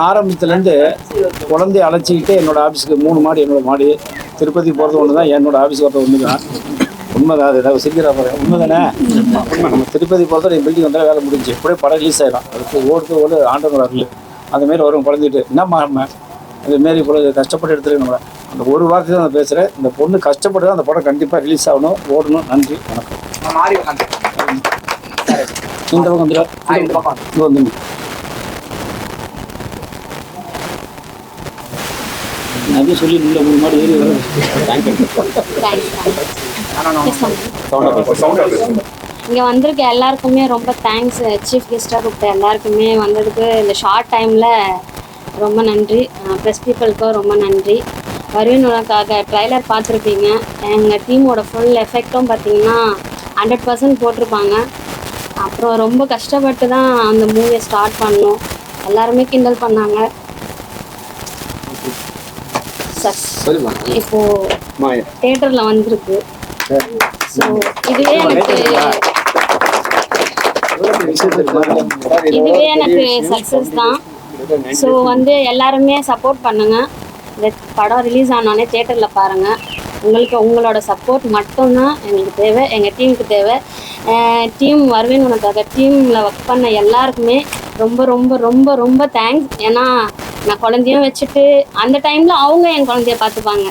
ஆரம்பத்துலேருந்து குழந்தைய அழைச்சிக்கிட்டு என்னோட ஆஃபீஸுக்கு மூணு மாடி என்னோட மாடி. திருப்பதி போகிறது ஒன்று தான் என்னோட ஆஃபீஸ் வரது ஒன்று தான். உண்மைதான் அது ஏதாவது சிரிக்கிறா பாரு உண்மை தானே உண்மை நம்ம திருப்பதி போகிறத என் பில்டிங் வந்தால் வேலை முடிஞ்சு எப்படியே படம் ரிலீஸ் ஆயிடும். அதுக்கு ஓடுறது ஓடு ஆண்டவர் அருள் அந்த மாரி வரும் குழந்தைட்டு என்னம்மா நம்ம இது மாரி இவ்வளோ கஷ்டப்பட்டு எடுத்துருக்கேன் நம்மளை. அந்த ஒரு வார்த்தை தான் நான் பேசுகிறேன் இந்த பொண்ணு கஷ்டப்பட்டு தான் அந்த படம் கண்டிப்பாக ரிலீஸ் ஆகணும் ஓடணும். நன்றி வணக்கம். இந்த பக்கம் வந்துடா இந்த பக்கம். இது வந்துங்க நிறைய சொல்லி உள்ள மூணு மாடி ஏறி வர இங்கே வந்திருக்க எல்லாருக்குமே ரொம்ப தேங்க்ஸ் சீஃப் கெஸ்ட்டாக கூப்பிட்ட எல்லாருக்குமே வந்ததுக்கு இந்த ஷார்ட் டைமில் ரொம்ப நன்றி. ப்ரெஸ் பீப்புளுக்கும் ரொம்ப நன்றி. வருவின் உனக்காக ட்ரைலர் பார்த்துருப்பீங்க. எங்கள் டீமோட ஃபுல் எஃபெக்டும் பார்த்தீங்கன்னா ஹண்ட்ரட் பர்சன்ட் போட்டிருப்பாங்க. அப்புறம் ரொம்ப கஷ்டப்பட்டு தான் அந்த மூவியை ஸ்டார்ட் பண்ணோம். எல்லாருமே கிண்டல் பண்ணாங்க. சஸ் இப்போது தேட்டரில் வந்திருக்கு. ஸோ இதுவே எனக்கு இதுவே எனக்கு சக்ஸஸ் தான். ஸோ வந்து எல்லாருமே சப்போர்ட் பண்ணுங்க. இந்த படம் ரிலீஸ் ஆனோடனே தேட்டரில் பாருங்க. உங்களுக்கு உங்களோட சப்போர்ட் மட்டும்தான் எங்களுக்கு தேவை. எங்கள் டீமுக்கு தேவை. டீம் வருவேன் உனக்காக. டீமில் ஒர்க் பண்ண எல்லாருக்குமே ரொம்ப ரொம்ப ரொம்ப ரொம்ப தேங்க்ஸ் ஏன்னா நான் குழந்தையும் வச்சுட்டு அந்த டைமில் அவங்க என் குழந்தைய பார்த்துப்பாங்க.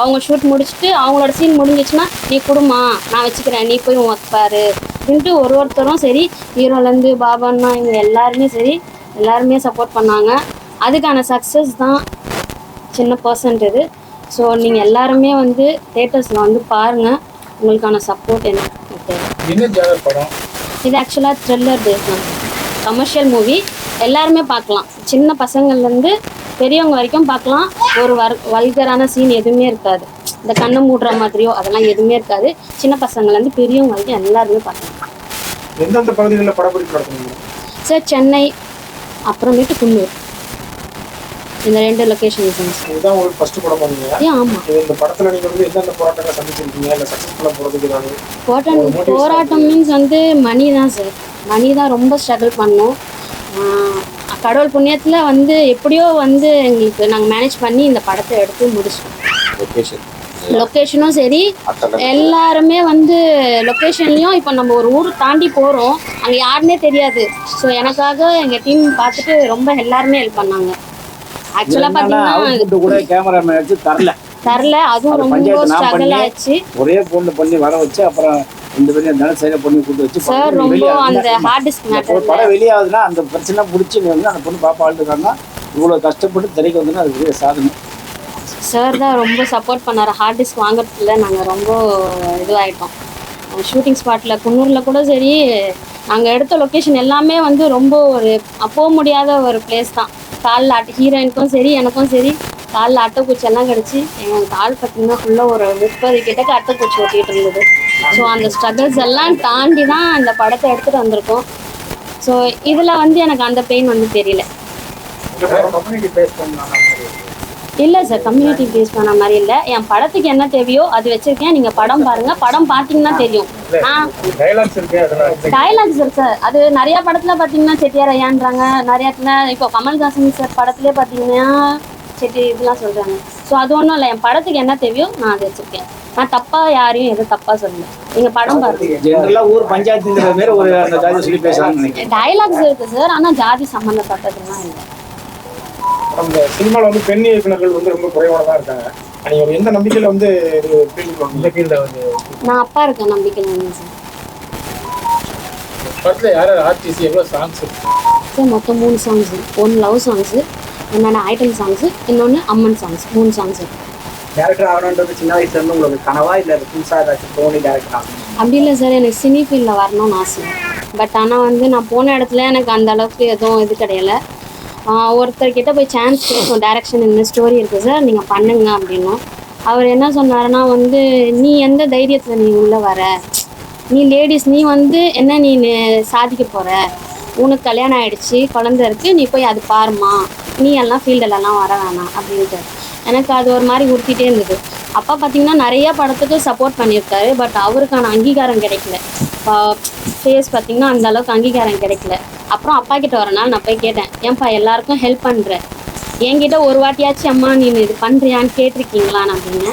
அவங்க ஷூட் முடிச்சுட்டு அவங்களோட சீன் முடிஞ்சிச்சுன்னா நீ குடுமா நான் வச்சுக்கிறேன் நீ போய் ஒர்க் பாரு. அப்படின்ட்டு ஒரு ஒருத்தரும் சரி ஹீரோலேருந்து பாபான்னா இவங்க எல்லாருமே சரி எல்லாருமே சப்போர்ட் பண்ணாங்க. அதுக்கான சக்ஸஸ் தான் சின்ன பர்சன்ட் இது. ஸோ நீங்கள் எல்லாருமே வந்து தேட்டர்ஸில் வந்து பாருங்கள் உங்களுக்கான சப்போர்ட் எனக்கு தேவை என்ன இது ஆக்சுவலாக த்ரில்லர் பேஸ் தான். கமர்ஷியல் மூவி எல்லாருமே பார்க்கலாம். சின்ன பசங்கள்லேருந்து பெரியவங்க வரைக்கும் பார்க்கலாம். ஒரு வர் வல்கரான சீன் எதுவுமே இருக்காது. இந்த கண்ணை மூடுற மாதிரியோ அதெல்லாம் எதுவுமே இருக்காது. சின்ன பசங்கள்லேருந்து பெரியவங்க வரைக்கும் எல்லாருமே பார்க்கலாம். எந்தெந்த பகுதிகளில் படப்பிடிப்பு சார் சென்னை அப்புறமேட்டு குன்னூர். இந்த ரெண்டு லொக்கேஷன்ஸ் சார் இதுதான் உங்களுக்கு ஃபர்ஸ்ட் படம் பண்ணீங்க ஆமாம் இந்த படத்துல நீங்க வந்து எந்தெந்த போராட்டங்களை சந்திச்சிருக்கீங்க? இல்ல சக்சஸ்ஃபுல்லா போறதுக்கு ஏதாவது போராட்டம் போராட்டம் மீன்ஸ் வந்து மணி தான் சார். மணி தான் ரொம்ப ஸ்ட்ரகிள் பண்ணோம். கடவுள் புண்ணியத்தில் வந்து எப்படியோ வந்து எங்களுக்கு நாங்கள் மேனேஜ் பண்ணி இந்த படத்தை எடுத்து முடிச்சிட்டோம். லொக்கேஷனும் சரி. எல்லாருமே வந்து லொக்கேஷன்லேயும் இப்போ நம்ம ஒரு ஊர் தாண்டி போகிறோம் அங்கே யாருன்னே தெரியாது. ஸோ எனக்காக எங்கள் டீம் பார்த்துட்டு ரொம்ப எல்லாருமே ஹெல்ப் பண்ணாங்க. ஆக்சுவலாக பார்த்தீங்கன்னா கூட தரல. தரல. அதுவும் அது ரொம்ப ஸ்ட்ரகிள் ஆச்சு. ஒரே பொண்ணு பண்ணி வர வச்சு அப்புறம் இந்த வெளியே இருந்தாலும் சைடில் பொண்ணு கூட்டு வச்சு சார் ரொம்ப அந்த ஹார்ட் டிஸ்க் மேட்டர் படம் வெளியாகுதுன்னா அந்த பிரச்சனை பிடிச்சி வந்து அந்த பொண்ணு பாப்பா ஆளுக்காங்கன்னா இவ்வளோ கஷ்டப்பட்டு திரைக்கு வந்துன்னா அது பெரிய சாதனை. சார் தான் ரொம்ப சப்போர்ட் பண்ணார். ஹார்ட் டிஸ்க் வாங்குறதுல நாங்கள் ரொம்ப இதுவாகிட்டோம் ஷூட்டிங் ஸ்பாட்டில் குன்னூரில் கூட சரி நாங்கள் எடுத்த லொக்கேஷன் எல்லாமே வந்து ரொம்ப ஒரு போக முடியாத ஒரு பிளேஸ் தான். காலில் அட்டை ஹீரோயினுக்கும் சரி எனக்கும் சரி காலில் அட்டைப்பூச்சி எல்லாம் கிடச்சி என் கால் பார்த்தீங்கன்னா ஃபுல்லாக ஒரு முப்பது கிட்டக்க அட்டைப்பூச்சி ஒட்டிகிட்டு இருந்தது. ஸோ அந்த ஸ்ட்ரகிள்ஸ் எல்லாம் தாண்டி தான் இந்த படத்தை எடுத்துகிட்டு வந்திருக்கோம். ஸோ இதில் வந்து எனக்கு அந்த பெயின் வந்து தெரியல. இல்லை சார் கம்யூனிட்டி பேஸ் பண்ண மாதிரி இல்லை. என் படத்துக்கு என்ன தேவையோ அது வச்சிருக்கேன். நீங்கள் படம் பாருங்க. படம் பார்த்தீங்கன்னா தெரியும். ஆ. டைலாக்ஸ் இருக்கு சார் அது நிறைய படத்தில் பார்த்தீங்கன்னா செட்டியார் ஐயான்றாங்க. நிறைய இடத்துல இப்போ கமல்ஹாசன் சார் படத்துலேயே பார்த்தீங்கன்னா செட்டி இதெல்லாம் சொல்கிறாங்க ஸோ அது ஒன்றும் இல்லை. என் படத்துக்கு என்ன தேவையோ நான் அதை வச்சிருக்கேன். நான் தப்பாக யாரையும் எதுவும் தப்பாக சொல்லல. நீங்கள் படம் பாருங்க. ஜென்ரலா ஊர் பஞ்சாயத்துங்கிற மாதிரி ஒரு அந்த ஜாதி சொல்லி இருக்கு சார் ஆனால் ஜாதி சம்மந்தப்பட்டதுலாம் இல்லை. அந்த சினிமாவில் வந்து பெண் இயக்குனர்கள் வந்து ரொம்ப குறைவானதா இருக்காங்க. நீங்க எந்த நம்பிக்கையில வந்து இந்த ஃபீல்ட வந்து நான் அப்பா இருக்கேன் நம்பிக்கை இல்லை சார் படத்துல யார் ஆர்டிசி எவ்வளவு சாங்ஸ் இருக்கு? சார் மொத்தம் மூணு சாங்ஸ் ஒன்று லவ் சாங்ஸு என்னென்ன ஐட்டம் சாங்ஸு இன்னொன்று அம்மன் சாங்ஸ் மூணு சாங்ஸ் டேரக்டர் ஆகணுன்றது சின்ன வயசுல இருந்து உங்களுக்கு கனவா? இல்ல புதுசா ஏதாச்சும் தோணி டேரக்டர் ஆகணும்? அப்படி இல்லை சார் எனக்கு சினி ஃபீல்டில் வரணும்னு ஆசை. பட் ஆனால் வந்து நான் போன இடத்துல எனக்கு அந்த அளவுக்கு எதுவும் இது கிடையல. ஒருத்தர் ஒருத்தர்கிட்ட போய் சான்ஸ் கேட்கும் டேரக்ஷன் இந்த ஸ்டோரி இருக்குது சார் நீங்கள் பண்ணுங்க அப்படின்னும். அவர் என்ன சொன்னாருன்னா வந்து நீ எந்த தைரியத்தில் நீ உள்ளே வர? நீ லேடிஸ் நீ வந்து என்ன நீ சாதிக்க போகிற உனக்கு கல்யாணம் ஆயிடுச்சு குழந்தை இருக்கு நீ போய் அது பாருமா நீ எல்லாம் ஃபீல்டிலலாம் வர வேணாம். அப்படின்ட்டு. எனக்கு அது ஒரு மாதிரி உறுத்திட்டே இருந்தது. அப்பா பார்த்தீங்கன்னா நிறைய படத்துக்கு சப்போர்ட் பண்ணியிருக்காரு. பட் அவருக்கான அங்கீகாரம் கிடைக்கல. ஃபேஸ் பார்த்தீங்கன்னா அந்த அளவுக்கு அங்கீகாரம் கிடைக்கல. அப்புறம் அப்பா கிட்ட ஒரு நாள் நான் போய் கேட்டேன் ஏன்ப்பா எல்லாருக்கும் ஹெல்ப் பண்ணுற என்கிட்ட ஒரு வாட்டியாச்சும் அம்மா நீ இது பண்றியான்னு கேட்டிருக்கீங்களான்னு அப்படின்னு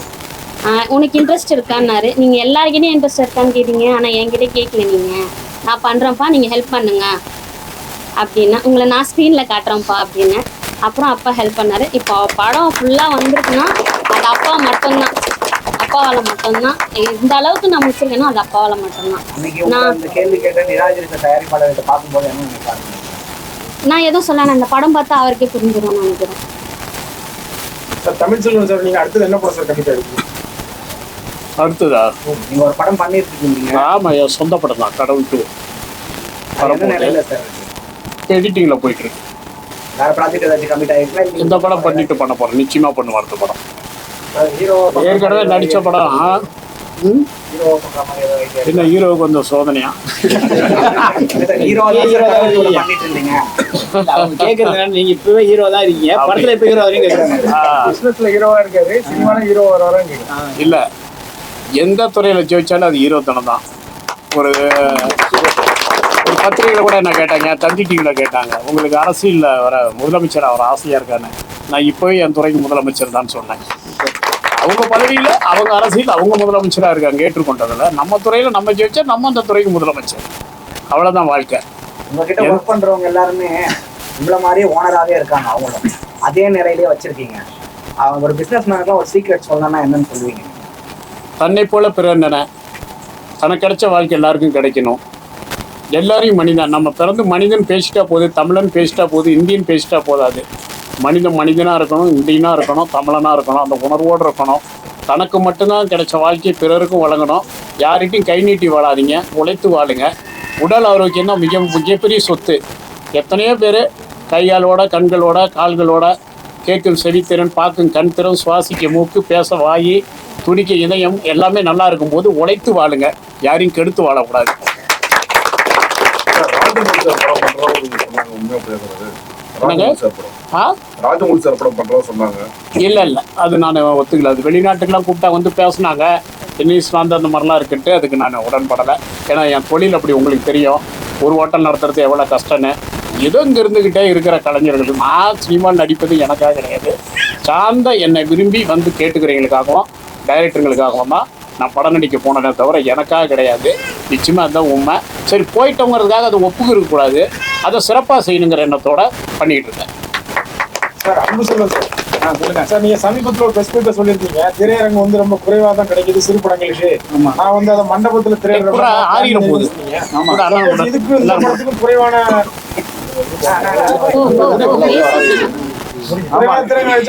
உனக்கு இன்ட்ரெஸ்ட் இருக்கான்னாரு. நீங்கள் எல்லாருக்கிட்டையும் இன்ட்ரெஸ்ட் இருக்கான்னு கேட்டீங்க. ஆனால் என்கிட்ட கேட்கல நீங்கள் நான் பண்ணுறேன்ப்பா நீங்கள் ஹெல்ப் பண்ணுங்க. அப்படின்னா உங்களை நான் ஸ்க்ரீனில் காட்டுறேன்ப்பா அப்படின்னு அப்புறம் அப்பா ஹெல்ப் பண்ணாரு. இப்போ படம் ஃபுல்லா வந்திருக்குன்னா அது அப்பா மட்டும்தான். அப்பாவால மட்டும்தான். இந்த அளவுக்கு நான் முடிச்சிருக்கேன்னா அது அப்பாவால மட்டும்தான். நான்- கேள்வி கேட்ட நிராகரித்த தயாரிப்பாளர்கிட்ட பார்க்கும்போது என்ன நான் எதுவும் சொல்ல அந்த படம் பார்த்தா அவருக்கே புரிஞ்சிடும் நினைக்கிறேன். சார் தமிழ் செல்வன் சார் நீங்க அடுத்தது என்ன படம் சார் கண்டிப்பா எடுக்கணும்? அடுத்ததா? நீங்க ஒரு படம் பண்ணிருக்கீங்க ஆமா என் சொந்த படம் தான் கடவுள் டூ. எடிட்டிங்ல போயிட்டு இருக்கு. வேற ப்ராஜெக்ட் ஏதாச்சும் கமிட் ஆயிருக்கா இல்ல இந்த படம் பண்ணிட்டு பண்ண போறேன். நிச்சயமா பண்ணுவேன் அடுத்த படம். ஹீரோ ஏற்கனவே நடிச்ச படம் ஹீரோ என்ன ஹீரோவுக்கு கொஞ்சம் சோதனையா? ஹீரோ நீங்க இப்பவே ஹீரோ தான் இருக்கீங்க. படத்துல இப்ப ஹீரோ வரையும் பிசினஸ்ல ஹீரோவா இருக்காரு சினிமால ஹீரோ வர வர இல்ல எந்த துறையில ஜெயிச்சாலும் அது ஹீரோத்தனம் தான் ஒரு ஒரு பத்திரிகையில கூட என்ன கேட்டாங்க? தந்தி டிவியில கேட்டாங்க. உங்களுக்கு அரசியல்ல வர முதலமைச்சர் அவர் ஆசையா இருக்கான்னு நான் இப்போவே என் துறைக்கு முதலமைச்சர் தான் சொன்னேன். அவங்க பதவியில அவங்க அரசியல் அவங்க முதலமைச்சரா இருக்காங்க. ஏற்றுக்கொண்டதுல நம்ம துறையில நம்ம ஜெயிச்சா நம்ம அந்த துறைக்கு முதலமைச்சர். அவ்வளவுதான் வாழ்க்கை. உங்ககிட்ட ஒர்க் பண்றவங்க எல்லாருமே உங்களை மாதிரியே ஓனராகவே இருக்காங்க அவங்களும். அதே நிலையிலேயே வச்சிருக்கீங்க. அவங்க ஒரு பிசினஸ் மேனுக்கு ஒரு சீக்ரெட் சொல்லணும்னா என்னன்னு சொல்லுவீங்க? தன்னை போல பிறர் நினை தனக்கு கிடைச்ச வாழ்க்கை எல்லாருக்கும் கிடைக்கணும். எல்லாரையும் மனிதன். நம்ம பிறந்து மனிதன் பேசிட்டா போகுது தமிழன் பேசிட்டா போகுது இந்தியன் பேசிட்டா போதாது. மனிதன் மனிதனாக இருக்கணும் இந்தியனாக இருக்கணும் தமிழனாக இருக்கணும் அந்த உணர்வோடு இருக்கணும். தனக்கு மட்டும்தான் கிடைச்ச வாழ்க்கையை பிறருக்கும் வழங்கணும். யார்கிட்டையும் கை நீட்டி வாழாதீங்க உழைத்து வாழுங்க. உடல் ஆரோக்கியம் தான் மிக மிகப்பெரிய சொத்து. எத்தனையோ பேர் கையாலோட கண்களோட கால்களோட கேட்கும் செவித்திறன் பார்க்கும் கண் திறன் சுவாசிக்க மூக்கு பேச வாயி துடிக்க இதயம் எல்லாமே நல்லா இருக்கும்போது உழைத்து வாழுங்க. யாரையும் கெடுத்து வாழக்கூடாது. ராஜமௌழி சார் படம் பண்றோம் சொன்னாங்க உண்மையா பேசுறது. சார் படம். சார் படம் சொன்னாங்க. இல்லை இல்லை. அது நான் ஒத்துக்கல. அது வெளிநாட்டுக்கெல்லாம் கூப்பிட்டா வந்து பேசுனாங்க. வந்து அந்த மாதிரிலாம் இருக்குன்ட்டு அதுக்கு நான் உடன்படலை. ஏன்னா என் தொழில் அப்படி உங்களுக்கு தெரியும். ஒரு ஹோட்டல் நடத்துறது எவ்வளோ கஷ்டம்னு. ஏதோ இங்கே இருந்துக்கிட்டே இருக்கிற கலைஞர்கள் நான் சினிமா நடிப்பது எனக்காக கிடையாது. சார்ந்த என்னை விரும்பி வந்து கேட்டுக்கிறவங்களுக்காகவும் டைரக்டருங்களுக்காகவும் தான் நான் படம் நடிக்க போனேனே தவிர எனக்காக கிடையாது. நிச்சயமாக அதுதான் உண்மை. சரி போயிட்டோங்கிறதுக்காக அதை ஒப்புக்கு இருக்கக்கூடாது. அதை சிறப்பாக செய்யணுங்கிற எண்ணத்தோட பண்ணிகிட்டு இருக்கேன். சார் அன்பு செல்வன் சார். சொல்லுங்க. சார் நீங்க சமீபத்துல ஒரு பிரஸ் மீட்ல சொல்லியிருக்கீங்க. திரையரங்கு வந்து ரொம்ப குறைவா தான் கிடைக்குது சிறு படங்களுக்கு. நான் வந்து அதை மண்டபத்துல பூரா ஆறிடும் கூட இதுக்கு இந்த படத்துக்கும் குறைவான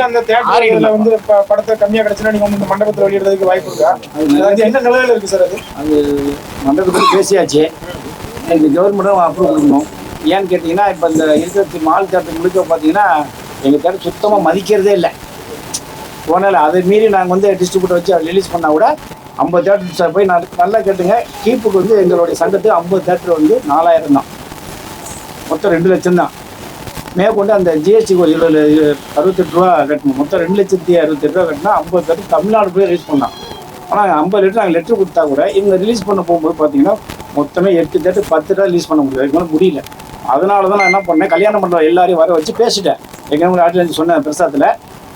அந்த ஆறிடும்ல. வந்து படத்தை கம்மியா கிடைச்சுன்னா நீங்க வந்து இந்த மண்டபத்துல வெளியிடுறதுக்கு வாய்ப்பு இருக்கா? அது என்ன நிலையில இருக்கு சார் அது? அது மண்டபத்தில் பேசியாச்சு. இந்த கவர்மெண்ட்டும் அப்ரூவ் கொடுக்கணும் ஏன்னு கேட்டிங்கன்னா இப்போ இந்த இருக்கிற மால் தேட்டர் முழுக்க பார்த்தீங்கன்னா எங்கள் தேட்டர் சுத்தமாக மதிக்கிறதே இல்லை. போனால அதை மீறி நாங்கள் வந்து டிஸ்ட்ரிபியூட்டர் வச்சு ரிலீஸ் பண்ணால் கூட ஐம்பது தேட்டர் போய் நான் நல்லா கேட்டுங்க. கீப்புக்கு வந்து எங்களுடைய சங்கத்துக்கு ஐம்பது தேட்டர் வந்து நாலாயிரம் தான். மொத்தம் ரெண்டு லட்சம் தான். மேற்கொண்டு அந்த ஜிஎஸ்டி ஒரு இருபது அறுபத்தெட்டு ரூபா கட்டணும். மொத்தம் ரெண்டு லட்சத்தி அறுபத்தெட்டு ரூபா கட்டினா ஐம்பது லட்சம் தமிழ்நாடு போய் ரிலீஸ் பண்ணோம் ஆனால் ஐம்பது லிட்டர் நாங்கள் லெட்டர் கொடுத்தா கூட இவங்க ரிலீஸ் பண்ண போகும்போது பார்த்தீங்கன்னா மொத்தமே எட்டு தேட்டர் பத்து ரூபா ரிலீஸ் பண்ண முடியாது இதுக்கு முடியல. அதனால தான் நான் என்ன பண்ணேன் கல்யாணம் பண்ணுற எல்லாரையும் வர வச்சு பேசிட்டேன். எங்கள் ஆட்டில் சொன்னேன் பிரசாதத்தில்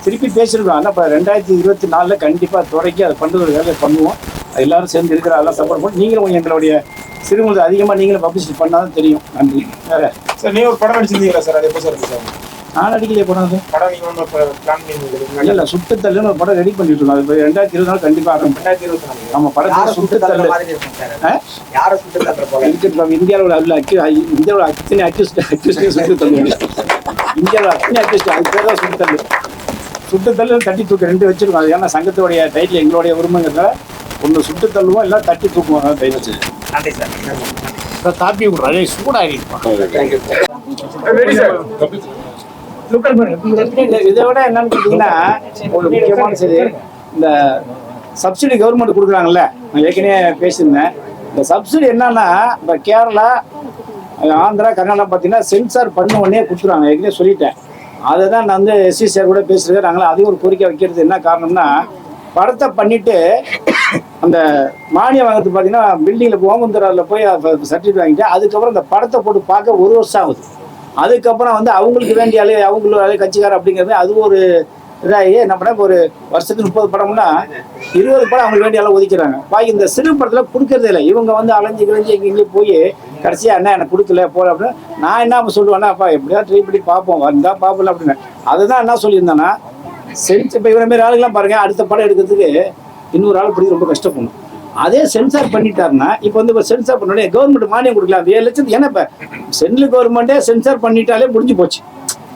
திருப்பி பேசியிருக்கோம். ஆனால் இப்போ ரெண்டாயிரத்தி இருபத்தி நாலில் கண்டிப்பாக துறைக்கி அதை பண்ணுறது வேலை பண்ணுவோம். எல்லாரும் சேர்ந்து இருக்கிற எல்லாம் சப்போர்ட் பண்ணி நீங்களும் எங்களுடைய சிறுமுறை அதிகமாக நீங்களும் பப்ளிசிட்டி பண்ணால் தான் தெரியும். நன்றி. வேறு சார் நீங்க ஒரு படம் நடிச்சிருந்தீங்களா சார்? அது எப்போ சார் இருக்கு சார்? நான் நடிக்கலையே படம் அது. படம் நீங்க வந்து பிளான் பண்ணி இல்லை சுட்டுத்தள்ளுன்னு ஒரு படம் ரெடி பண்ணிட்டு இருக்கோம் அது ரெண்டாயிரத்தி இருபது நாள் கண்டிப்பாக ஆகும் ரெண்டாயிரத்தி இருபத்தி நாலு. நம்ம தள்ளுற சுட்டுத்தள்ளு? யாரை சுட்டு தள்ளுற போல? இருக்கிற இந்தியாவில் உள்ள அக்யூ இந்தியாவில் அத்தனை அக்யூஸ்ட் அக்யூஸ்டே சுட்டு தள்ளுவாங்க இந்தியாவில் அத்தனை அக்யூஸ்ட் அது பேர் தான் சுட்டு தள்ளு. சுட்டு தள்ளு தட்டி தூக்கு ரெண்டு வச்சிருக்கோம். அது ஏன்னா சங்கத்துடைய டைட்டில் எங்களுடைய உரிமைங்கிறத ஒன்று சுட்டு தள்ளுவோம் இல்லை தட்டி தூக்குவோம். அதான் டைட்டில் நன்றி சார். காப்பி விட்றாரு சூடாகிருப்பான் சார் இதை விட என்னன்னு கேட்டீங்கன்னா ஒரு முக்கியமான செய்தி இந்த சப்சிடி கவர்மெண்ட் கொடுக்குறாங்கல்ல நான் ஏற்கனவே பேசியிருந்தேன். இந்த சப்சிடி என்னன்னா இப்போ கேரளா ஆந்திரா கர்நாடகா பார்த்தீங்கன்னா சென்சார் பண்ண உடனே கொடுத்துருவாங்க. ஏற்கனவே சொல்லிட்டேன். அதை தான் நான் வந்து எஸ்சி சார் கூட பேசுகிறேன் நாங்களாம் அதையும் ஒரு கோரிக்கை வைக்கிறது என்ன காரணம்னா படத்தை பண்ணிட்டு அந்த மானியம் வாங்கிறது பார்த்தீங்கன்னா பில்டிங்கில் ஓமந்தூரில் போய் சர்டிஃபிகேட் வாங்கிட்டு அதுக்கப்புறம் அந்த படத்தை போட்டு பார்க்க ஒரு வருஷம் ஆகுது. அதுக்கப்புறம் வந்து அவங்களுக்கு வேண்டிய அலை அவங்களோட அலை கட்சிக்காரர் அப்படிங்கிறது அது ஒரு இதாகி என்ன பண்ண ஒரு வருஷத்துக்கு முப்பது படம்னா இருபது படம் அவங்களுக்கு வேண்டிய அளவு ஒதுக்கிறாங்க. பாக்கி இந்த சிறு படத்தில் கொடுக்கறதே இல்லை. இவங்க வந்து அலைஞ்சு கிழஞ்சி எங்க போய் கடைசியாக என்ன எனக்கு கொடுக்கல போல அப்படின்னு நான் என்ன சொல்லுவேன்னா அப்பா எப்படியா ட்ரை பண்ணி பார்ப்போம். வந்தால் பார்ப்பல அப்படின்னு. அதுதான் என்ன சொல்லியிருந்தேன்னா சென்ஸ் இப்போ இவர மாதிரி ஆளுக்கெல்லாம் பாருங்க அடுத்த படம் எடுக்கிறதுக்கு இன்னொரு ஆள் பிடிக்க ரொம்ப கஷ்டப்படும் அதே சென்சார் பண்ணிட்டாருன்னா இப்போ வந்து இப்போ சென்சார் பண்ணோடனே கவர்மெண்ட் மானியம் கொடுக்கலாம். ஏழு லட்சத்துக்கு ஏன்னா இப்போ சென்ட்ரல் கவர்மெண்ட்டே சென்சார் பண்ணிட்டாலே முடிஞ்சு போச்சு.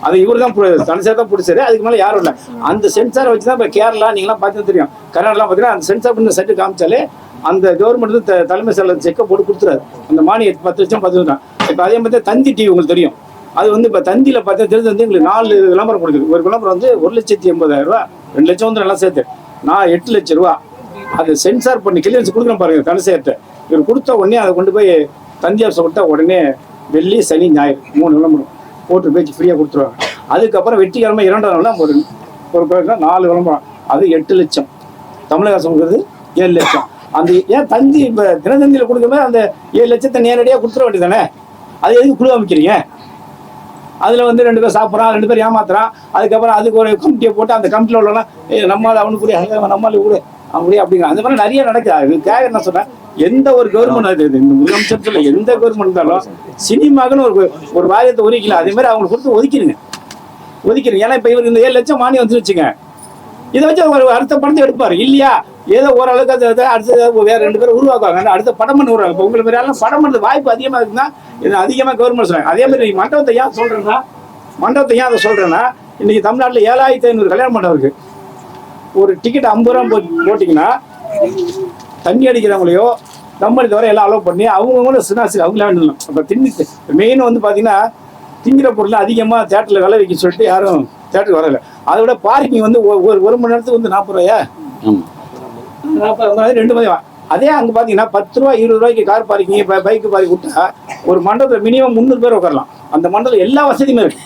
அது இவர் தான் தனிசார் தான் பிடிச்சாரு அதுக்கு மேலே யாரும் இல்லை. அந்த சென்சாரை வச்சு தான் இப்போ கேரளா நீங்களாம் பார்த்து தெரியும். கர்நாடகலாம் பார்த்தீங்கன்னா அந்த சென்சார் பண்ணி செட்டு காமிச்சாலே அந்த கவர்மெண்ட் வந்து த- தலைமை செயலர் செக்கை போட்டு கொடுத்துறாரு. அந்த மானியம் பத்து லட்சம் பத்து லட்சம் இப்போ அதே மாதிரி தந்தி டிவி உங்களுக்கு தெரியும். அது வந்து இப்போ தந்தியில் பார்த்தா தெரிஞ்சு வந்து எங்களுக்கு நாலு விளம்பரம் கொடுக்குது. ஒரு விளம்பரம் வந்து ஒரு லட்சத்தி எண்பதாயிரம் ரூபா ரெண்டு லட்சம் வந்து நல்லா சேர்த்து. நான் எட்டு லட்சம் ரூபா. அது சென்சார் பண்ணி கிளியன்ஸ் கொடுக்குறேன் பாருங்க கடைசியர்கிட்ட இவர் கொடுத்த உடனே அதை கொண்டு போய் தந்தியார் கொடுத்தா உடனே வெள்ளி சனி ஞாயிறு மூணு விளம்பரம் போட்டு பேச்சு ஃப்ரீயாக கொடுத்துருவாங்க. அதுக்கப்புறம் வெற்றிகரமாக இரண்டாம் நாள் ஒரு ஒரு பேருக்கு நாலு விளம்பரம். அது எட்டு லட்சம். தமிழக அரசு கொடுக்குறது ஏழு லட்சம். அந்த ஏன் தந்தி இப்போ தினத்தந்தியில் கொடுக்கும்போது அந்த ஏழு லட்சத்தை நேரடியாக கொடுத்துட வேண்டியதானே அது எதுக்கு குழு அமைக்கிறீங்க? அதில் வந்து ரெண்டு பேர் சாப்பிட்றான் ரெண்டு பேர் ஏமாத்துறான் அதுக்கப்புறம் அதுக்கு ஒரு கமிட்டியை போட்டு அந்த கமிட்டியில் உள்ளவனா நம்மளால் அவனுக்கு நம்மளால் கூட அப்படியே அப்படிங்கிற அந்த மாதிரி நிறைய நடக்குது. அதுக்காக என்ன சொல்றேன் எந்த ஒரு கவர்மெண்ட் அது இந்த முதலமைச்சர் எந்த கவர்மெண்ட் இருந்தாலும் சினிமாக்குன்னு ஒரு ஒரு வாரியத்தை ஒதுக்கல அதே மாதிரி அவங்களுக்கு கொடுத்து ஒதுக்கிடுங்க. ஒதுக்கிடுங்க. ஏன்னா இப்போ இவருக்கு இந்த ஏழு லட்சம் மானியம் வந்துருச்சுங்க. இதை வச்சு ஒரு அடுத்த படத்தை எடுப்பார். இல்லையா? ஏதோ ஓரளவுக்கு அது அது அடுத்த வேற ரெண்டு பேரும் உருவாக்குவாங்க. அடுத்த படம் பண்ணி விடுறாங்க இப்போ உங்களுக்கு மாதிரி படம் பண்ணுறது வாய்ப்பு அதிகமாக இருக்குன்னா இது அதிகமாக கவர்மெண்ட் சொல்றாங்க. அதே மாதிரி மண்டபத்தை ஏன் சொல்கிறேன்னா மண்டபத்தை ஏன் அதை சொல்கிறேன்னா இன்னைக்கு தமிழ்நாட்டில் ஏழாயிரத்தி ஐநூறு கல்யாண மண்டபம் இருக்கு. ஒரு டிக்கெட் ஐம்பது ரூபா போ போட்டிங்கன்னா தண்ணி அடிக்கிறவங்களையோ தம்மடி தவிர எல்லாம் அலோவ் பண்ணி அவங்கவுங்களும் சினாசி அவங்களே வேண்டலாம் இப்போ திண்ணி மெயின் வந்து பார்த்தீங்கன்னா திங்கிற பொருள் அதிகமாக தேட்டரில் விளை வைக்க சொல்லிட்டு யாரும் தேட்டருக்கு வரல. அதை விட பார்க்கிங் வந்து ஒரு ஒரு மணி நேரத்துக்கு வந்து நாற்பது ரூபாயா? நாற்பது ரெண்டு மணி அதே அங்கே பார்த்தீங்கன்னா பத்து ரூபா இருபது ரூபாய்க்கு கார் பார்க்கிங் பைக்கு பார்க்கிங் விட்டா ஒரு மண்டபத்தில் மினிமம் முந்நூறு பேர் உட்காரலாம். அந்த மண்டபத்தில் எல்லா வசதியுமே இருக்கு.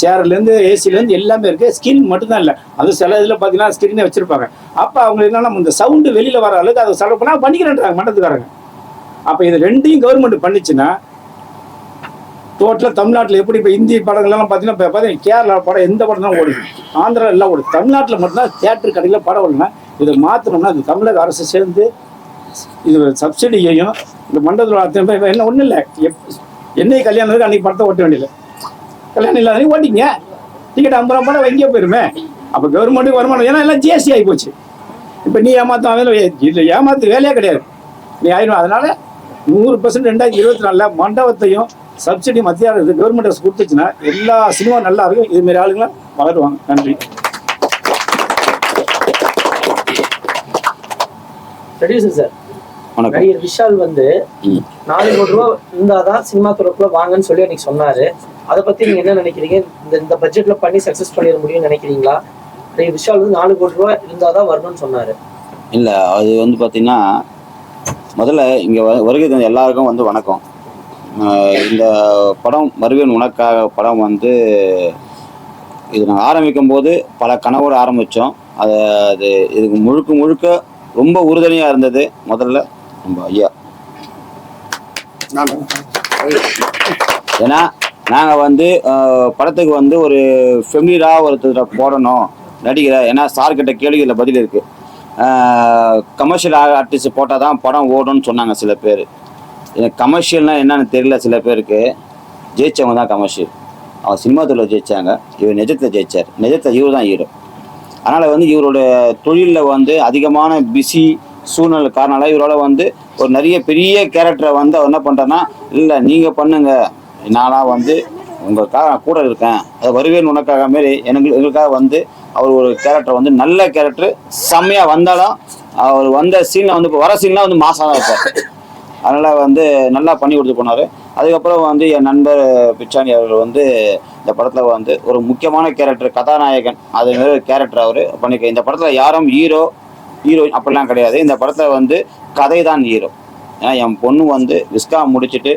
சேர்லேருந்து ஏசிலேருந்து எல்லாமே இருக்கு. ஸ்கிரீன் மட்டும்தான் இல்லை. அது சில இதில் பார்த்தீங்கன்னா ஸ்கிரீனே வச்சிருப்பாங்க. அப்போ அவங்க என்னன்னா இந்த சவுண்டு வெளியில் வர அளவுக்கு அதை செலவு பண்ணால் பண்ணிக்கிறேன்றாங்க மண்டபத்துக்காரங்க. அப்போ இது ரெண்டையும் கவர்மெண்ட் பண்ணுச்சுன்னா டோட்டலாக தமிழ்நாட்டில் எப்படி இப்போ இந்தி படங்கள்லாம் பார்த்தீங்கன்னா இப்போ பார்த்தீங்கன்னா கேரளா படம் எந்த படம் தான் ஓடுது? ஆந்திரா எல்லாம் ஓடுது. தமிழ்நாட்டில் மட்டும்தான் தேட்டர் கடையில் படம் ஓடலாம் இதை மாற்றணும்னா இந்த தமிழக அரசு சேர்ந்து இது சப்சிடியையும் இந்த மண்டபத்தில் என்ன ஒன்றும் இல்லை. எப் என்னை கல்யாணம் இருக்கு அன்றைக்கி படத்தை ஓட்ட வேண்டியது கல்யாணம் இல்லாத ஓட்டிங்க. டிக்கெட் ஐம்பது ரூபா படம் எங்கேயோ போயிருமே. அப்போ கவர்மெண்ட்டுக்கு வருமானம் ஏன்னா எல்லாம் ஜிஎஸ்டி ஆகி போச்சு. இப்போ நீ ஏமாத்தம் இல்லை ஏமாத்து வேலையே கிடையாது. நீ ஆயிடும் அதனால் நூறு பர்சன்ட் ரெண்டாயிரத்தி இருபத்தி நாலில் மண்டபத்தையும் சப்சிடி மத்திய அரசு கவர்மெண்ட் அரசு கொடுத்துச்சுன்னா எல்லா சினிமா நல்லா இருக்கும் இதுமாரி ஆளுங்களாம் வளருவாங்க. நன்றி. ப்ரொடியூசர் சார் நடிகர் விஷால் வந்து. நாலு கோடி ரூபா இருந்தாதான் சினிமா துறைக்குள்ள வாங்கன்னு சொல்லி அன்னைக்கு சொன்னாரு. அதை பத்தி நீங்க என்ன நினைக்கிறீங்க? இந்த இந்த பட்ஜெட்ல பண்ணி சக்சஸ் பண்ணிட முடியும்னு நினைக்கிறீங்களா? நடிகர் விஷால் வந்து நாலு கோடி ரூபா இருந்தாதான் வரணும்னு சொன்னாரு. இல்லை அது வந்து பார்த்தீங்கன்னா முதல்ல இங்கே வருகை எல்லாருக்கும் வந்து வணக்கம். இந்த படம் மறுவேன் உனக்காக படம் வந்து இது நாங்கள் ஆரம்பிக்கும் போது பல கனவோடு ஆரம்பித்தோம் அது அது இதுக்கு முழுக்க முழுக்க ரொம்ப உறுதுணையாக இருந்தது முதல்ல நம்ம ஐயா. ஏன்னா நாங்கள் வந்து படத்துக்கு வந்து ஒரு ஃபெமிலியராக ஒருத்தர் போடணும். நடிகரை ஏன்னா சார்கிட்ட கேள்விகளில் பதில் இருக்குது கமர்ஷியல் ஆர்டிஸ்ட் போட்டால் தான் படம் ஓடும்னு சொன்னாங்க சில பேர். எனக்கு கமர்ஷியல்னால் என்னன்னு தெரியல சில பேருக்கு. ஜெயித்தவங்க தான் கமர்ஷியல் அவங்க சினிமா தொழில் ஜெயிச்சாங்க. இவர் நிஜத்தில் ஜெயிச்சார். நிஜத்தில் இவர் தான் ஹீரோ அதனால் வந்து இவரோட தொழிலில் வந்து அதிகமான பிஸி சூழ்நிலை காரணம் இவரோட வந்து ஒரு நிறைய பெரிய கேரக்டரை வந்து அவர் என்ன பண்ணுறேன்னா இல்லை நீங்கள் பண்ணுங்க. நானாக வந்து உங்களுக்காக நான் கூட இருக்கேன். அது வருவேன் உனக்காக மாரி எனக்கு எங்களுக்காக வந்து அவர் ஒரு கேரக்டர் வந்து நல்ல கேரக்டர் செம்மையாக வந்தாலும் அவர் வந்த சீனில் வந்து இப்போ வர சீன்லாம் வந்து மாசாக தான் இருப்பார். அதனால் வந்து நல்லா பண்ணி கொடுத்து போனார். அதுக்கப்புறம் வந்து என் நண்பர் பிச்சாணி அவர்கள் வந்து இந்த படத்தில் வந்து ஒரு முக்கியமான கேரக்டர் கதாநாயகன். அது மாதிரி கேரக்டர் அவர். பண்ணிக்க இந்த படத்தில் யாரும் ஹீரோ ஹீரோயின் அப்படிலாம் கிடையாது. இந்த படத்தில் வந்து கதை தான் ஹீரோ ஏன்னா என் பொண்ணு வந்து விஸ்கா முடிச்சுட்டு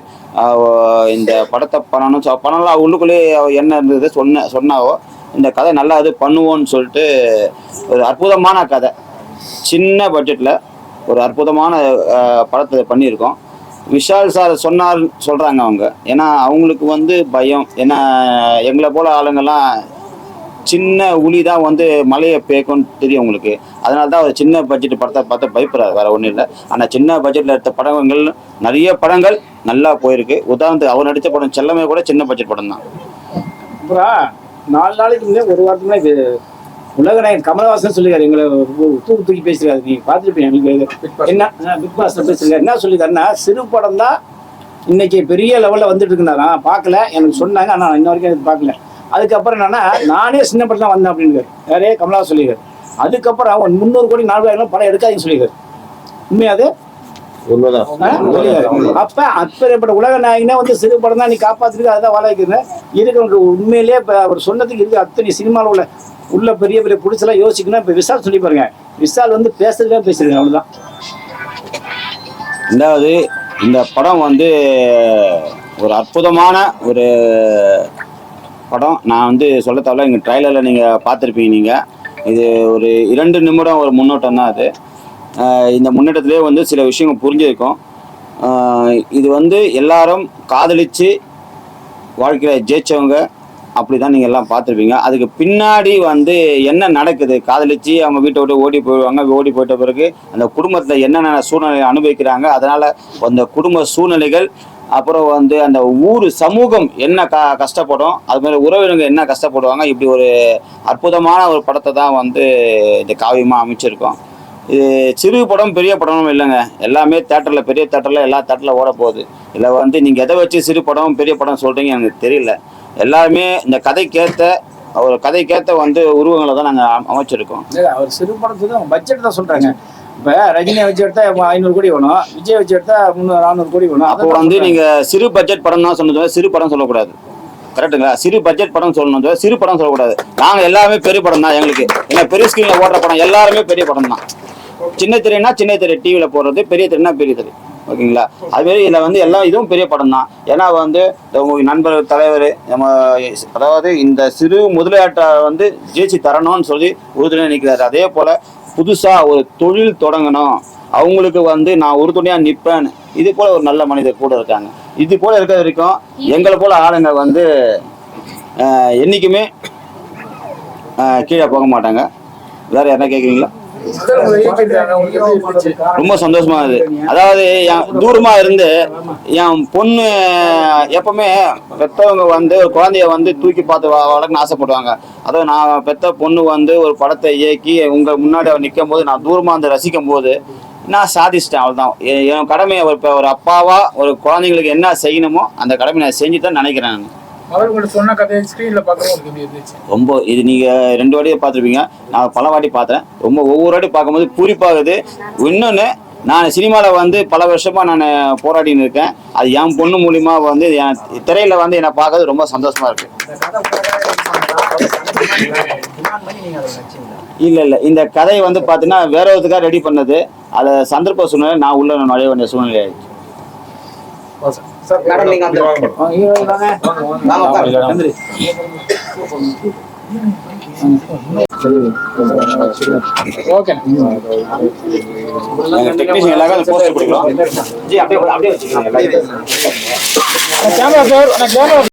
இந்த படத்தை பண்ணணும். ஸோ பண்ணலாம். உள்ளுக்குள்ளேயே அவள் என்ன இருந்தது சொன்ன சொன்னாவோ இந்த கதை நல்லா இது பண்ணுவோன்னு சொல்லிட்டு ஒரு அற்புதமான கதை. சின்ன பட்ஜெட்டில் ஒரு அற்புதமான படத்தை பண்ணியிருக்கோம். விஷால் சார் சொன்னார் சொல்கிறாங்க அவங்க. ஏன்னா அவங்களுக்கு வந்து பயம். ஏன்னா எங்களை போல ஆளுங்கெல்லாம் சின்ன உளி தான் வந்து மலையை பேக்கும்னு தெரியும் உங்களுக்கு அதனால தான் ஒரு சின்ன பட்ஜெட் படத்தை பார்த்து பயப்படுறாரு வேறு ஒன்றும் இல்லை. ஆனால் சின்ன பட்ஜெட்டில் எடுத்த படங்கள் நிறைய படங்கள் நல்லா போயிருக்கு. உதாரணத்துக்கு அவர் நடித்த படம் செல்லமே கூட சின்ன பட்ஜெட் படம் தான். நாலு நாளைக்கு முன்னே ஒரு வாரத்துக்கு முன்னாடி இது உலகநாயகன் கமலஹாசன் சொல்லிருக்காரு எங்களை தூக்கி தூக்கி பேசிருக்காரு நீங்க பார்த்துருப்பீங்க எங்களுக்கு என்ன? பிக் பாஸ்ல பேசிருக்காரு என்ன சொல்லிருக்காருன்னா சிறு படம் தான் இன்னைக்கு பெரிய லெவல்ல வந்துட்டு இருக்குன்னா நான் பார்க்கல. எனக்கு சொன்னாங்க. ஆனா நான் இன்ன வரைக்கும் எனக்கு பார்க்கல. அதுக்கப்புறம் என்னன்னா நானே சின்ன படம் தான் வந்தேன் அப்படின்னு யாரே கமலஹாசன் சொல்லியிருக்காரு. அதுக்கப்புறம் அவன் முந்நூறு கோடி நாலாயிரம் படம் எடுக்காதீங்கன்னு சொல்லியிருக்காரு. உண்மையாது அப்ப அப்பேற்பட்ட உலக நாயகனே வந்து சிறு படம் தான் நீ காப்பாத்திருக்கு அதுதான் வாழ வைக்கிறேன் இருக்கிறவங்க உண்மையிலேயே இப்ப அவர் சொன்னதுக்கு இருக்கு. அத்தனை சினிமாவில் உள்ள உள்ள பெரிய பெரிய புடிச்செல்லாம் யோசிக்கணும் இப்ப விசால் சொல்லி பாருங்க. விஷால் வந்து பேசுறதுக்காக பேசுறீங்க அவ்வளவுதான். ரெண்டாவது இந்த படம் வந்து ஒரு அற்புதமான ஒரு படம். நான் வந்து சொல்ல தவிர எங்கள் ட்ரைலரில் நீங்கள் பார்த்துருப்பீங்க நீங்கள் இது ஒரு இரண்டு நிமிடம் ஒரு முன்னோட்டம் தான் அது இந்த முன்னேற்றத்திலே வந்து சில விஷயங்கள் புரிஞ்சிருக்கும். இது வந்து எல்லாரும் காதலித்து வாழ்க்கையில் ஜெயிச்சவங்க அப்படி தான் நீங்கள் எல்லாம் பார்த்துருப்பீங்க. அதுக்கு பின்னாடி வந்து என்ன நடக்குது? காதலிச்சு அவங்க வீட்டை விட்டு ஓடி போயிடுவாங்க. ஓடி போயிட்ட பிறகு அந்த குடும்பத்தில் என்னென்ன சூழ்நிலை அனுபவிக்கிறாங்க? அதனால் அந்த குடும்ப சூழ்நிலைகள் அப்புறம் வந்து அந்த ஊர் சமூகம் என்ன க கஷ்டப்படும்? அது மாதிரி உறவினர்கள் என்ன கஷ்டப்படுவாங்க? இப்படி ஒரு அற்புதமான ஒரு படத்தை தான் வந்து இந்த காவியமாக அமைச்சிருக்கோம். இது சிறு படம் பெரிய படமும் இல்லைங்க. எல்லாமே தேட்டரில் பெரிய தேட்டரில் எல்லா தேட்டரில் ஓட போகுது இதில் வந்து நீங்கள் எதை வச்சு சிறு படம் பெரிய படம் சொல்கிறீங்க எனக்கு தெரியல. எல்லாருமே இந்த கதைக்கேற்ற ஒரு கதைக்கேற்ற வந்து உருவங்களை தான் நாங்கள் அமைச்சிருக்கோம். அவர் சிறு படத்துக்கு பட்ஜெட் தான் சொல்றாங்க. இப்ப ரஜினியை வச்சு எடுத்தா ஐநூறு கோடி வேணும். விஜய் வச்சு எடுத்தா முந்நூறு நானூறு கோடி வேணும். அப்போ வந்து நீங்கள் சிறு பட்ஜெட் படம் தான் சொன்னது சிறு படம் சொல்லக்கூடாது. கரெக்ட்டுங்களா சிறு பட்ஜெட் படம் சொல்லணும் சிறு படம் சொல்லக்கூடாது. நாங்கள் எல்லாமே பெரிய படம் தான் எங்களுக்கு. ஏன்னா பெரிய ஸ்க்ரீனில் ஓடுற படம் எல்லாருமே பெரிய படம் தான். சின்ன திரைனா சின்ன திரை டிவியில் போடுறது பெரிய திரைனா பெரிய திரை. ஓகேங்களா? அதுமாரி இதில் வந்து எல்லா இதுவும் பெரிய படம் தான். ஏன்னா வந்து உங்கள் நண்பர் தலைவர் நம்ம அதாவது இந்த சிறு முதலீட்டை வந்து ஜெயிச்சு தரணும்னு சொல்லி உறுதுணையாக நிற்கிறாரு அதே போல் புதுசாக ஒரு தொழில் தொடங்கணும். அவங்களுக்கு வந்து நான் உறுதுணையாக நிற்பேன் இது போல் ஒரு நல்ல மனிதர் கூட இருக்காங்க. இது போல் இருக்கிற வரைக்கும் எங்களை போல ஆளுங்க வந்து என்றைக்குமே கீழே போக மாட்டாங்க. வேறு யாரா கேட்குறீங்களா ரொம்ப சந்தோஷமா இருக்குது அதாவது என் தூரமா இருந்து என் பொண்ணு எப்பவுமே பெத்தவங்க வந்து ஒரு குழந்தைய வந்து தூக்கி பார்த்து வ- வளர்க்கணும்னு ஆசைப்படுவாங்க. அதாவது நான் பெத்த பொண்ணு வந்து ஒரு படத்தை இயக்கி உங்க முன்னாடி அவர் நிற்கும் போது நான் தூரமா வந்து ரசிக்கும் போது நான் சாதிச்சிட்டேன் அவ்வளோதான் என் என் கடமையை ஒரு இப்போ ஒரு அப்பாவா ஒரு குழந்தைங்களுக்கு என்ன செய்யணுமோ அந்த கடமையை நான் செஞ்சு தான் நினைக்கிறேன் நான். சொன்ன கதையை ஸ்க்ரீன்ல பார்க்குறோம் இருந்துச்சு. ரொம்ப இது நீங்கள் ரெண்டு வாட்டி பார்த்துருப்பீங்க. நான் பல வாட்டி பார்த்தேன். ரொம்ப ஒவ்வொரு வாட்டி பார்க்கும்போது பூரிப்பாகுது இன்னொன்று நான் சினிமாவில் வந்து பல வருஷமாக நான் போராடின்னு இருக்கேன். அது என் பொண்ணு மூலிமா வந்து என் திரையில் வந்து என்னை பார்க்கறது ரொம்ப சந்தோஷமாக இருக்குது இல்லை இல்லை. இந்த கதை வந்து பார்த்தீங்கன்னா வேற ஒருத்துக்காக ரெடி பண்ணது. அதை சந்தர்ப்ப சூழ்நிலை நான் உள்ள நுழைய வேண்டிய சூழ்நிலை ஆயிடுச்சு. மேடம். நீங்க அந்த ஓகே. டெக்னீஷியன் எல்லாமே அந்த போஸ்டர் கொடுக்கலாம் ஜி அப்படியே அப்படியே வச்சுக்கலாம் கேமரா சார் கேமரா